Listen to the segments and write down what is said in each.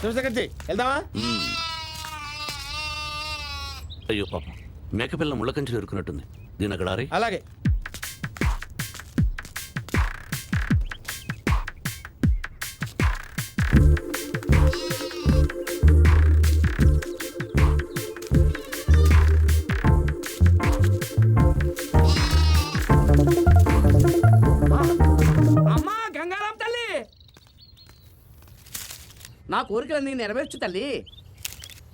శివశంకర్జీ వెళ్దామా? అయ్యో పాపం. మేకపిల్ల ముళ్ళకంచెలు ఎరుకున్నట్టుంది దీని అక్కడ ఆరే అలాగే. అమ్మా గంగారాం నా కోరికలన్నీ నెరవేర్చు తల్లి.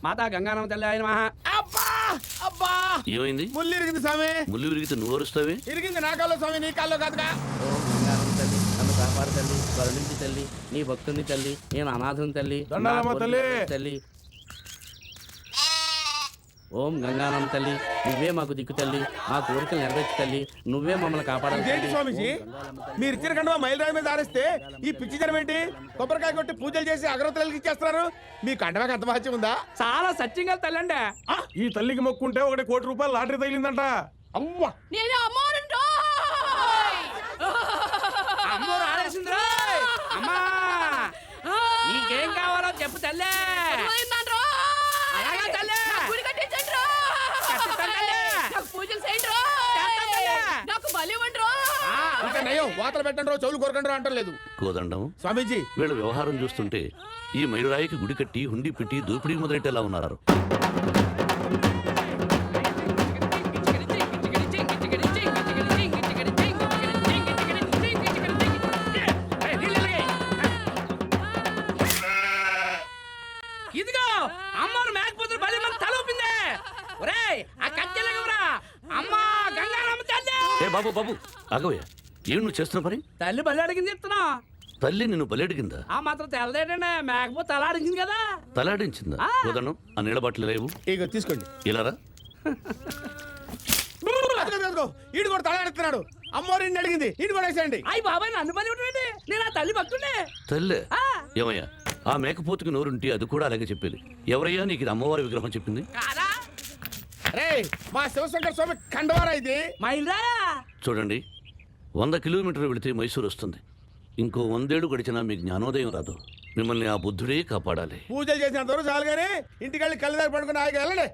మాతా గంగారాం తల్లి ఆయన మహా. అబ్బా! అబ్బా! ఏమైంది? ముళ్ళు ఇరిగింది స్వామి. ముళ్ళు విరిగితే నువ్వు అరుస్తావే? ఇరిగింది నా కాల్లో స్వామి నీ కాల్లో కాదుగా. ఓం గంగారాం తల్లి నన్ను కాపాడు తల్లి కరుణించి తల్లి నీ భక్తుని తల్లి నేను అనాథుని తల్లి దండాలమ్మ తల్లి. తల్లి. ఓం గంగారాం తల్లి నువ్వే మాకు దిక్కు తల్లి మా కోరికలు నెరవేర్చు తల్లి నువ్వే మమ్మల్ని కాపాడాలి. స్వామీజీ? మీరు ఇచ్చిన కండువా మైలురాయి మీద ఆరేస్తే ఈ పిచ్చి జనం ఏంటి? కొబ్బరికాయ కొట్టి పూజలు చేసి అగరవతలకి ఇచ్చేస్తున్నారు. మీ కండవాకి అంత మహత్యం ఉందా? చాలా సత్యంగా తల్లి అండి ఈ తల్లికి మొక్కుంటే ఒకటి కోటి రూపాయలు లాటరీ తగిలిందంట. అవ్వా నేను అమ్మోరుంటో అమ్మో! అమ్మా నీకేం కావాలో చెప్పు తల్లే అలాగే తల్లి. గుడి కట్టించండి కట్టిస్తాను తల్లి. నాకు పూజలు చేయండి చేస్తాను తల్లి. నాకు బలి ఇవ్వండి వాతలు పెట్టండి రో చెవులు కోరకండి అంటలేదు. కోదండం? స్వామీజీ. వీళ్ళ వ్యవహారం చూస్తుంటే ఈ మైలురాయికి గుడి కట్టి హుండీ పెట్టి దోపిడీ మొదలెట్టేలా ఉన్నారు ఇదిగో మేకపోతులు ఒరేయ్ ఆ అమ్మా గంగారమ్మ తల్లి! ఏ బాబు బాబు అగవయ్య ఏం నువ్వు చేస్తున్న పని తల్లి బలి అడిగింది ఇస్తున్నా తల్లి నిన్ను బలెడిగిందా ఆ మాత్రం తెల్లదేటండి మేకపోతే తల అడిగింది కదా. తలాడించిందా కోదండం ఆ. నీళ్ళ బాటిల్ లేవు. ఇగో తీసుకోండి. ఇలారా ఈడు కూడా తలాడుతున్నాడు అమ్మోరు ఈయన్ని అడిగింది. ఈడు కూడా వేసేయండి. అయ్యి బాబాయ్ నన్ను బలి ఉండండి నేను ఆ తల్లి భక్తుండే తల్లే? ఆ. ఏమయ్యా ఆ మేకపోతుకి నోరుంటే అది కూడా అలాగే చెప్పేది. ఎవరయ్యా నీకు ఇది అమ్మవారి విగ్రహం చెప్పింది? కాదా? రే మా శివశంకర్ స్వామి కండవారా ఇది? మైల్రాయా? చూడండి వంద కిలోమీటర్లు వెళితే మైసూరు వస్తుంది. ఇంకో వందేళ్ళు గడిచినా మీ జ్ఞానోదయం రాదు. మిమ్మల్ని ఆ బుద్ధుడే కాపాడాలి. పూజలు చేసినంత వరకు చాలు కానీ ఇంటికి వెళ్ళి కళ్ళు దారి పడుకుని ఆగి వెళ్ళండి.